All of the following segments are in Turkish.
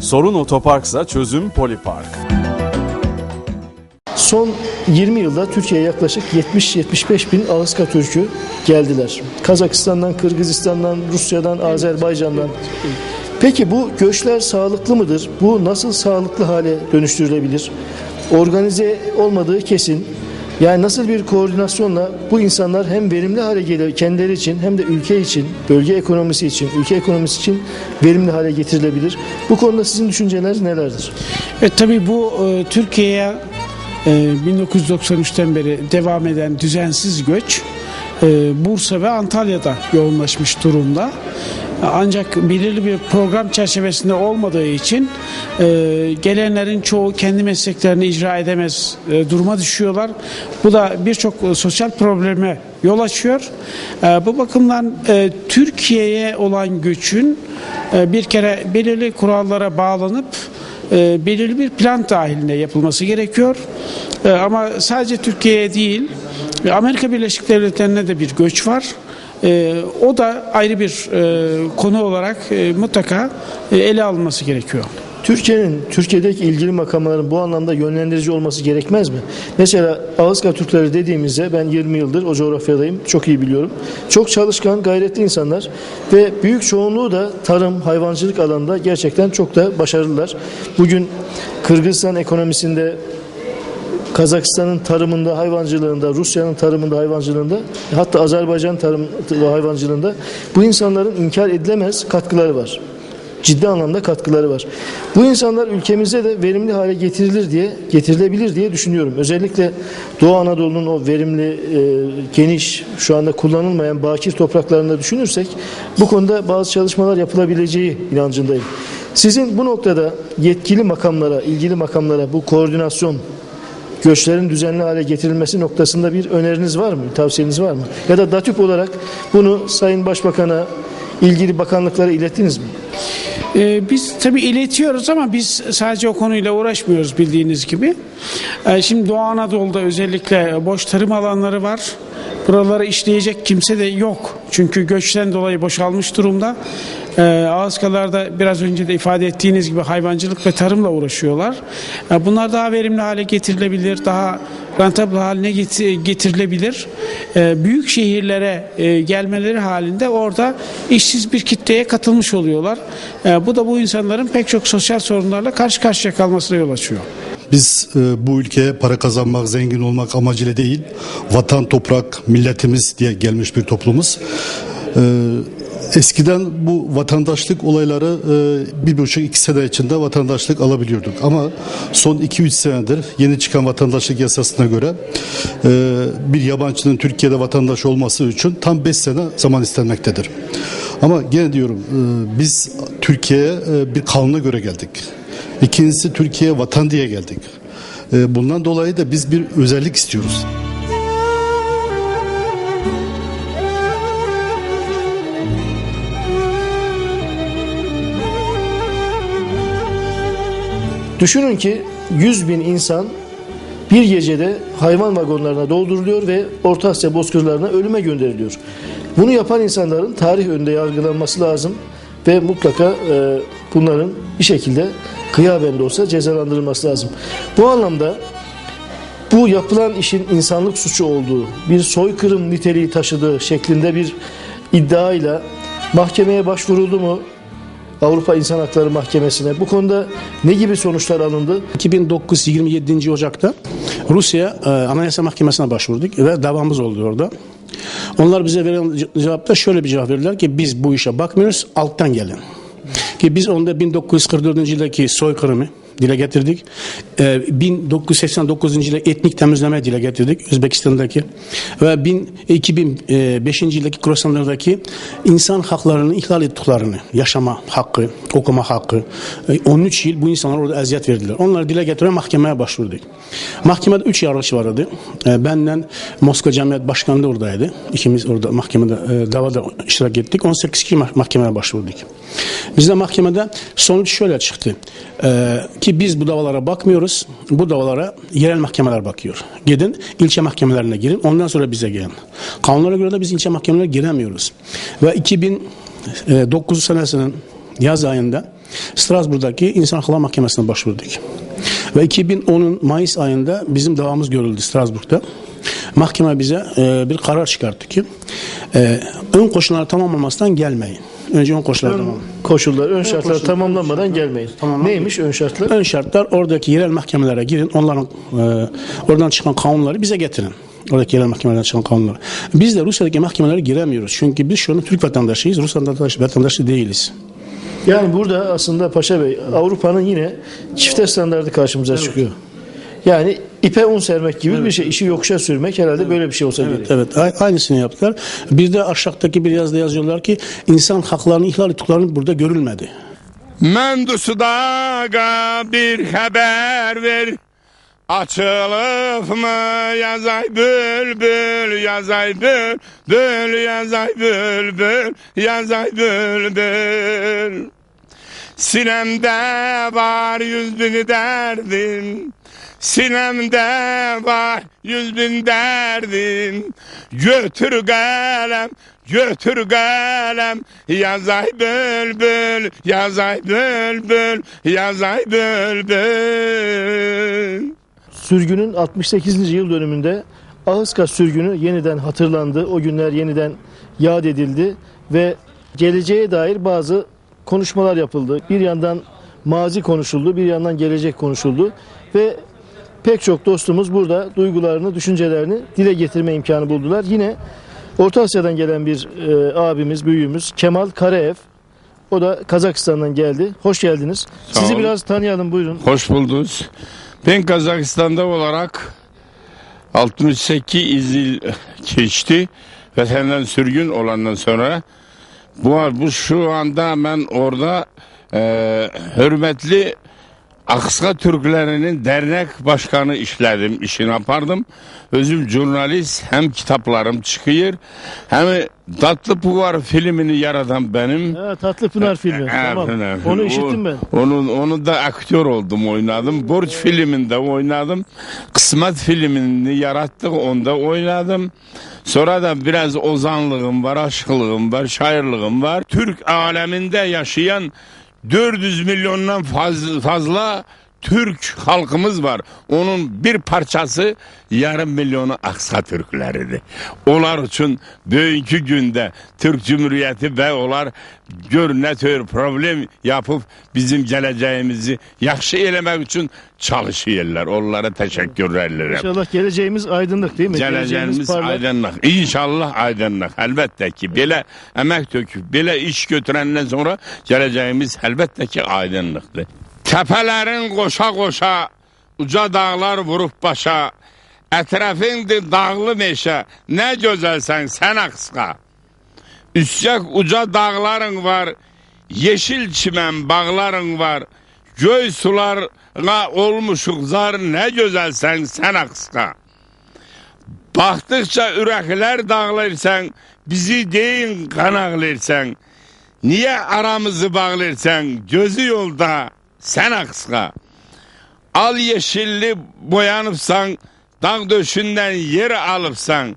Sorun otoparksa çözüm Polipark. Son 20 yılda Türkiye'ye yaklaşık 70-75 bin Ağızka Türk'ü geldiler. Kazakistan'dan, Kırgızistan'dan, Rusya'dan, Azerbaycan'dan. Peki bu göçler sağlıklı mıdır? Bu nasıl sağlıklı hale dönüştürülebilir? Organize olmadığı kesin. Yani nasıl bir koordinasyonla bu insanlar hem verimli hale gelir kendileri için hem de ülke için, bölge ekonomisi için, ülke ekonomisi için verimli hale getirilebilir? Bu konuda sizin düşünceleriniz nelerdir? E, tabii bu e, Türkiye'ye e, 1993'ten beri devam eden düzensiz göç e, Bursa ve Antalya'da yoğunlaşmış durumda. Ancak belirli bir program çerçevesinde olmadığı için e, gelenlerin çoğu kendi mesleklerini icra edemez e, duruma düşüyorlar. Bu da birçok sosyal probleme yol açıyor. E, bu bakımdan e, Türkiye'ye olan göçün e, bir kere belirli kurallara bağlanıp e, belirli bir plan dahilinde yapılması gerekiyor. E, ama sadece Türkiye'ye değil, Amerika Birleşik Devletleri'ne de bir göç var. E, o da ayrı bir e, konu olarak e, mutlaka e, ele alınması gerekiyor. Türkiye'nin, Türkiye'deki ilgili makamların bu anlamda yönlendirici olması gerekmez mi? Mesela Ağızka Türkleri dediğimizde ben 20 yıldır o coğrafyadayım, çok iyi biliyorum. Çok çalışkan, gayretli insanlar ve büyük çoğunluğu da tarım, hayvancılık alanında gerçekten çok da başarılılar. Bugün Kırgızistan ekonomisinde Kazakistan'ın tarımında, hayvancılığında, Rusya'nın tarımında, hayvancılığında, hatta Azerbaycan tarım ve hayvancılığında bu insanların inkar edilemez katkıları var. Ciddi anlamda katkıları var. Bu insanlar ülkemizde de verimli hale getirilir diye, getirilebilir diye düşünüyorum. Özellikle Doğu Anadolu'nun o verimli, e, geniş, şu anda kullanılmayan bakir topraklarında düşünürsek bu konuda bazı çalışmalar yapılabileceği inancındayım. Sizin bu noktada yetkili makamlara, ilgili makamlara bu koordinasyon göçlerin düzenli hale getirilmesi noktasında bir öneriniz var mı, tavsiyeniz var mı? Ya da DATÜP olarak bunu Sayın Başbakan'a, ilgili bakanlıklara ilettiniz mi? Ee, biz tabii iletiyoruz ama biz sadece o konuyla uğraşmıyoruz bildiğiniz gibi. Ee, şimdi Doğu Anadolu'da özellikle boş tarım alanları var. Buraları işleyecek kimse de yok. Çünkü göçten dolayı boşalmış durumda. Ee, Ağızkalar'da biraz önce de ifade ettiğiniz gibi hayvancılık ve tarımla uğraşıyorlar. Ee, bunlar daha verimli hale getirilebilir, daha rentable haline get- getirilebilir. Ee, büyük şehirlere e, gelmeleri halinde orada işsiz bir kitleye katılmış oluyorlar. Bu da bu insanların pek çok sosyal sorunlarla karşı karşıya kalmasına yol açıyor. Biz e, bu ülkeye para kazanmak, zengin olmak amacıyla değil, vatan, toprak, milletimiz diye gelmiş bir toplumuz. E, eskiden bu vatandaşlık olayları e, bir buçuk iki sene içinde vatandaşlık alabiliyorduk. Ama son iki üç senedir yeni çıkan vatandaşlık yasasına göre e, bir yabancının Türkiye'de vatandaş olması için tam beş sene zaman istenmektedir. Ama gene diyorum e, biz Türkiye'ye bir kanuna göre geldik. İkincisi Türkiye'ye vatan diye geldik. Bundan dolayı da biz bir özellik istiyoruz. Düşünün ki 100 bin insan bir gecede hayvan vagonlarına dolduruluyor ve Orta Asya bozkırlarına ölüme gönderiliyor. Bunu yapan insanların tarih önünde yargılanması lazım ve mutlaka e, bunların bir şekilde kıyaben de olsa cezalandırılması lazım. Bu anlamda bu yapılan işin insanlık suçu olduğu, bir soykırım niteliği taşıdığı şeklinde bir iddiayla mahkemeye başvuruldu mu? Avrupa İnsan Hakları Mahkemesi'ne. Bu konuda ne gibi sonuçlar alındı? 2009 27. Ocak'ta Rusya e, Anayasa Mahkemesi'ne başvurduk ve davamız oldu orada. Onlar bize ce- cevapta şöyle bir cevap verdiler ki biz bu işe bakmıyoruz alttan gelin. Ki biz onda 1944 yıldaki soykırımı dile getirdik. E, 1989 yılda etnik temizleme dile getirdik Özbekistan'daki ve 1000 2005 yıldaki Kurasanlardaki insan haklarını ihlal ettiklerini, yaşama hakkı, okuma hakkı, e, 13 yıl bu insanlar orada eziyet verdiler. Onları dile getire mahkemeye başvurduk. Mahkemede 3 yargıç vardı. E, benden Moskova Cemiyet Başkanı da oradaydı. İkimiz orada mahkemede e, davada iştirak ettik. 18 kişi mah- mahkemeye başvurduk. Biz de mahkemede sonuç şöyle çıktı. E, ki biz bu davalara bakmıyoruz. Bu davalara yerel mahkemeler bakıyor. Gidin ilçe mahkemelerine girin. Ondan sonra bize gelin. Kanunlara göre de biz ilçe mahkemelerine giremiyoruz. Ve 2009 senesinin yaz ayında Strasbourg'daki İnsan Hakları Mahkemesi'ne başvurduk. Ve 2010'un Mayıs ayında bizim davamız görüldü Strasbourg'da. Mahkeme bize e, bir karar çıkarttı ki e, ön koşullar tamamlanmasından gelmeyin. Önce ön koşullar tamam. Koşullar, ön şartlar koşullar, tamamlanmadan gelmeyin. Tamamlanmadan- Neymiş ön şartlar? Ön şartlar oradaki yerel mahkemelere girin. Onların e, oradan çıkan kanunları bize getirin. Oradaki yerel mahkemelerden çıkan kanunları. Biz de Rusya'daki mahkemelere giremiyoruz. Çünkü biz şu an Türk vatandaşıyız. Rus vatandaşı, vatandaşı değiliz. Yani burada aslında Paşa Bey Avrupa'nın yine çifte standardı karşımıza çıkıyor. Yani ipe un sermek gibi bir şey. işi yokuşa sürmek herhalde böyle bir şey olsa gerek. Evet aynısını yaptılar. Bir de aşağıdaki bir yazıda yazıyorlar ki insan haklarını ihlal ettiklerini burada görülmedi. Mendusudaga bir haber ver Açılıp mı yazay bülbül yazay bülbül yazay bülbül yazay bülbül Sinemde var yüz bin derdim Sinemde var yüz bin derdim Götür kalem götür kalem Yazay bülbül yazay bülbül yazay bülbül Sürgünün 68. yıl dönümünde Ahıska sürgünü yeniden hatırlandı. O günler yeniden yad edildi ve geleceğe dair bazı konuşmalar yapıldı. Bir yandan mazi konuşuldu, bir yandan gelecek konuşuldu ve pek çok dostumuz burada duygularını, düşüncelerini dile getirme imkanı buldular. Yine Orta Asya'dan gelen bir e, abimiz, büyüğümüz Kemal Karaev. O da Kazakistan'dan geldi. Hoş geldiniz. Sağ Sizi olun. biraz tanıyalım buyurun. Hoş buldunuz. Ben Kazakistan'da olarak 68 yıl geçti. Vatandan sürgün olandan sonra bu, bu şu anda ben orada e, hürmetli Aksa Türklerinin dernek başkanı işledim, işini yapardım. Özüm jurnalist, hem kitaplarım çıkıyor, hem Tatlı Puvar filmini yaratan benim. Ha, Tatlı Pınar filmi. Ha, tamam. Pınar. Onu O- işittim ben. Onun, onu da aktör oldum oynadım. Borç filminde oynadım. Kısmet filmini yarattık onda oynadım. Sonra da biraz ozanlığım var, aşkılığım var, şairliğim var. Türk aleminde yaşayan 400 milyondan fazla, Türk halkımız var. Onun bir parçası yarım milyonu Aksa Türkleridir. Onlar için bugünkü günde Türk Cumhuriyeti ve onlar gör ne tür problem yapıp bizim geleceğimizi yaxşı eləmək için çalışıyorlar. Onlara teşekkür ederim. İnşallah geleceğimiz aydınlık değil mi? Geleceğimiz aydınlık. İnşallah aydınlık. Elbette ki belə əmək töküb, belə iş götürəndən sonra gələcəyimiz əlbəttə ki aydınlıqdır. Təpələrin qoşa-qoşa, uca dağlar vurub başa, ətrafındır dağlı meşə, nə gözəlsən sən Aqsqa. Üsyak uca dağların var, yeşil çimən bağların var, göy sularına olmuşuq zar, nə gözəlsən sən Aqsqa. Baxdıqca ürəklər dağlayırsan, bizi deyin qanaqlayırsan. Niyə aramızı bağlayırsan, gözü yolda sən Aqsqa. Al yeşilli boyanıbsan, dağ döşündən yer alıbsan.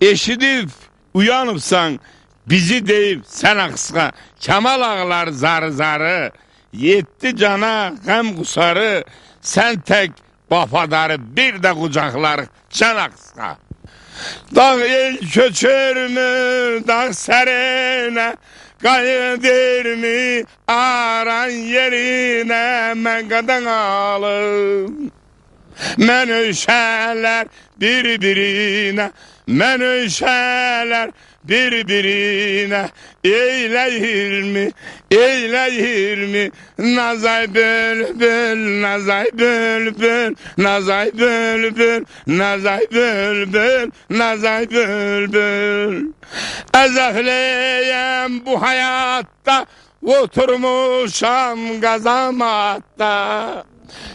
Eşidib uyanıbsan, bizi deyib sən Aqsqa. Kamal ağlar zarı zarı, yetti cana qəm qusarı, sən tək vafadarı bir də qucaqlar sən Aqsqa. Dağ el köçürmü, dağ sərənə, qayıdırmı aran yerinə, mən qadan alım. Mən ölşələr bir-birinə, mən ölşələr bir-birinə, eyləyirmi, eyləyirmi, nazay bülbül, nazay bülbül, nazay bülbül, nazay bülbül, nazay bülbül. Əzəfləyəm bu həyatda, oturmuşam qazamatda.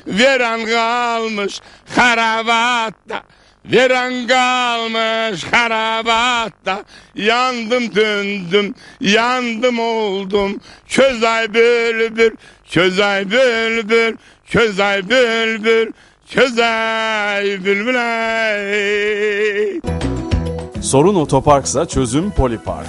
Veren kalmış harabatta Veren kalmış harabatta Yandım döndüm yandım oldum Çözay bülbül çözay bülbül Çözay bülbül çözay bülbül. Sorun otoparksa çözüm Polipark.